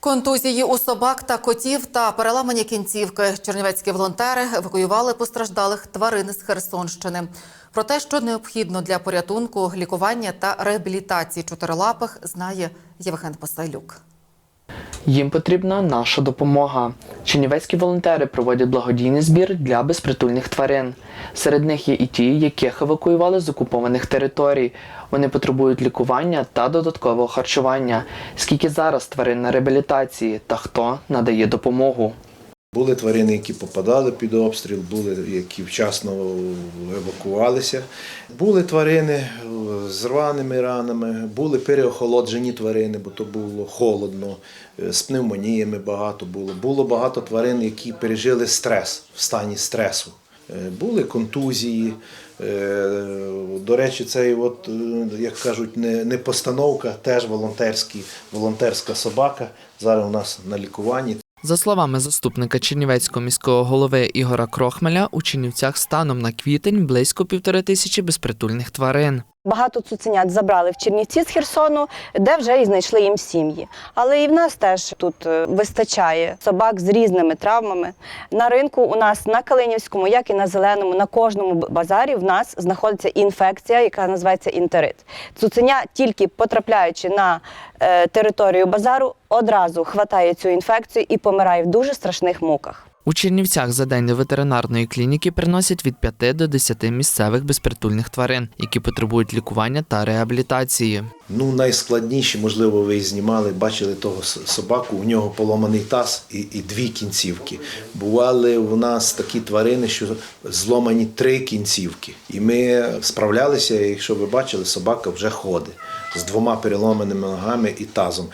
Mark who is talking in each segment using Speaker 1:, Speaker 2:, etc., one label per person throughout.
Speaker 1: Контузії у собак та котів та переламані кінцівки. Чернівецькі волонтери евакуювали постраждалих тварин з Херсонщини. Про те, що необхідно для порятунку, лікування та реабілітації чотирилапих, знає Євген Посайлюк.
Speaker 2: Їм потрібна наша допомога. Чернівецькі волонтери проводять благодійний збір для безпритульних тварин. Серед них є і ті, яких евакуювали з окупованих територій. Вони потребують лікування та додаткового харчування. Скільки зараз тварин на реабілітації та хто надає допомогу?
Speaker 3: Були тварини, які попадали під обстріл, були, які вчасно евакувалися. Були тварини е, з рваними ранами, були переохолоджені тварини, бо то було холодно, е, з пневмоніями багато було. Було багато тварин, які пережили стрес в стані стресу. Е, Були контузії. До речі, цей, от, як кажуть, не, постановка, теж волонтерська собака. Зараз у нас на лікуванні.
Speaker 2: За словами заступника Чернівецького міського голови Ігора Крохмеля, у Чернівцях станом на квітень близько півтори тисячі безпритульних тварин.
Speaker 4: Багато цуценят забрали в Чернівці з Херсону, де вже і знайшли їм сім'ї. Але і в нас теж тут е, вистачає собак з різними травмами. На ринку у нас на Калинівському, як і на зеленому, на кожному базарі в нас знаходиться інфекція, яка називається інтерит. Цуценя, тільки потрапляючи на е, територію базару, одразу хватає цю інфекцію і помирає в дуже страшних муках.
Speaker 2: У Чернівцях за день до ветеринарної клініки приносять від 5 до 10 місцевих безпритульних тварин, які потребують лікування та реабілітації.
Speaker 3: Ну, найскладніші, можливо, ви і знімали, бачили того собаку, у нього поломаний таз і, і дві кінцівки. Бували у нас такі тварини, що зломані три кінцівки. І ми справлялися, якщо ви бачили, собака вже ходить з двома переломаними ногами і тазом.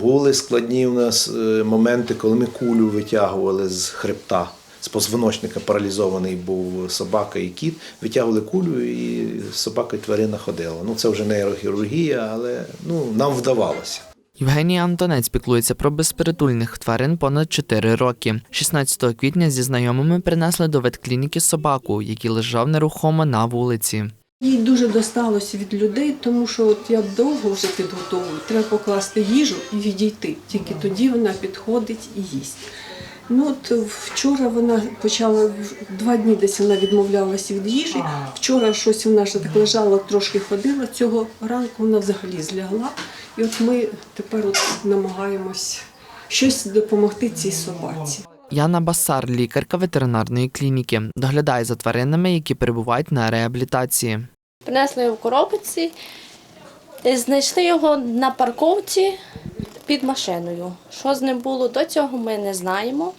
Speaker 3: Були складні у нас е, моменти, коли ми кулю витягували з хребта. З позвоночника паралізований був собака і кіт, витягували кулю, і собака і тварина ходила. Ну це вже нейрохірургія, але ну нам вдавалося.
Speaker 2: Євгеній Антонець піклується про безпритульних тварин понад 4 роки. 16 квітня зі знайомими принесли до ветклініки собаку, який лежав нерухомо на вулиці.
Speaker 5: Їй дуже досталося від людей, тому що от я довго вже підготовую. Треба покласти їжу і відійти. Тільки тоді вона підходить і їсть. Ну от вчора вона почала два дні десь вона відмовлялася від їжі. Вчора щось вона ще так лежала, трошки ходила. Цього ранку вона взагалі злягла. І от ми тепер от намагаємось щось допомогти цій собаці.
Speaker 2: Яна Басар, лікарка ветеринарної клініки, доглядає за тваринами, які перебувають на реабілітації.
Speaker 6: Принесли його в коробці, е, знайшли його на парковці під машиною. Що з ним було до цього, ми не знаємо.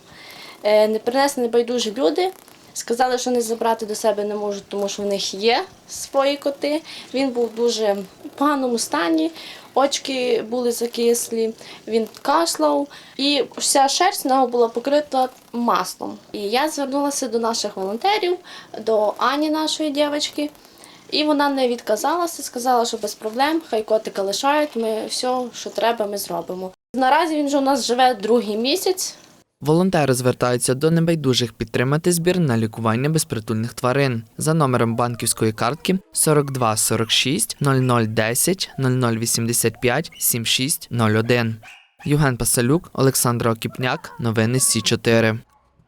Speaker 6: Е, Не принесли небайдужі люди. Сказали, що не забрати до себе не можуть, тому що в них є свої коти. Він був в дуже поганому стані, очки були закислі, він кашляв, і вся шерсть нього була покрита маслом. І я звернулася до наших волонтерів, до Ані, нашої дівчинки. І вона не відказалася, сказала, що без проблем, хай котика лишають, ми все, що треба, ми зробимо. Наразі він вже у нас живе другий місяць.
Speaker 2: Волонтери звертаються до небайдужих підтримати збір на лікування безпритульних тварин за номером банківської картки 42 46 0010 0085 7601. Євген Пасалюк, Олександр Окіпняк. Новини Сі 4